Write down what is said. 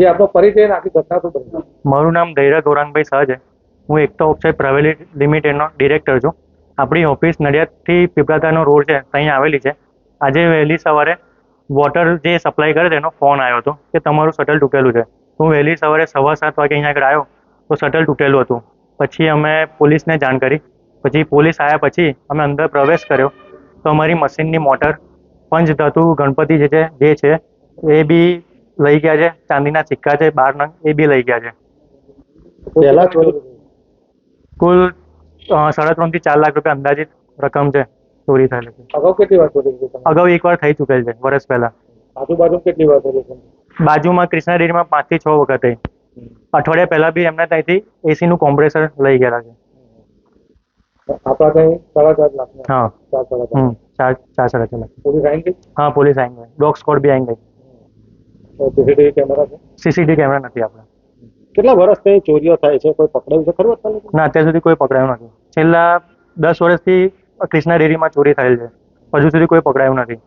જે આપણો પરિચય આખી ઘટના શું બની મારું નામ ધૈર્ય ગૌરાંગભાઈ શાહ છે. હું એકતા ઓક્સાઇડ પ્રાઇવેટ લિમિટેડનો ડિરેક્ટર છું. આપણી ઓફિસ નડિયાદથી પીપળાતાનો રોડ છે ત્યાં આવેલી છે. આજે વહેલી સવારે વોટર જે સપ્લાય કરે એનો ફોન આવ્યો હતો કે તમારું શટલ તૂટેલું છે. હું વહેલી સવારે સવા સાત વાગે અહીંયા આગળ આવ્યો, તો શટલ તૂટેલું હતું. પછી અમે પોલીસને જાણ કરી પછી પોલીસ આવ્યા પછી અમે અંદર પ્રવેશ કર્યો. તો અમારી મશીનની મોટર, પંચધાતુ, ગણપતિ જે છે જે છે, એ બી લઈ ગયા છે ચાંદીના સિક્કા છે બાર નંગ એ બી લઈ ગયા છે પહેલા ચોરી કુલ અ, સાડા ત્રણથી ચાર લાખ રૂપિયા અંદાજિત રકમ છે ચોરી થયેલી છે અગાઉ કેટલી વાર ચોરી થઈ અગાઉ એકવાર થઈ ચૂકેલ છે વર્ષ પહેલા આજુબાજુ કેટલી વાર ચોરી થઈ બાજુમાં કૃષ્ણા ડેરીમાં પાંચથી છ વખત થઈ અઠવાડિયા પહેલા બી એમને ત્યાંથી એસીનું કોમ્પ્રેસર લઈ ગયેલા છે આપણા કઈ સાડા ચાર લાખ હા ચાર સાડા ચાર હમ ચાર ચાર સાડા ચાર લાખ પોલીસ આવી ગઈ હા પોલીસ આવી ગઈ ડોગ સ્કોડ બી આવી ગઈ સીસીટીવી કેમેરા છે? સીસીટીવી કેમેરા નથી આપણે. કેટલા વર્ષથી ચોરીઓ થાય છે? કોઈ પકડાયું છે ખરું અત્યારે ના અત્યાર સુધી કોઈ પકડાયું નથી. છેલ્લા દસ વર્ષથી કૃષ્ણા ડેરીમાં ચોરી થયેલ છે. હજુ સુધી કોઈ પકડાયું નથી.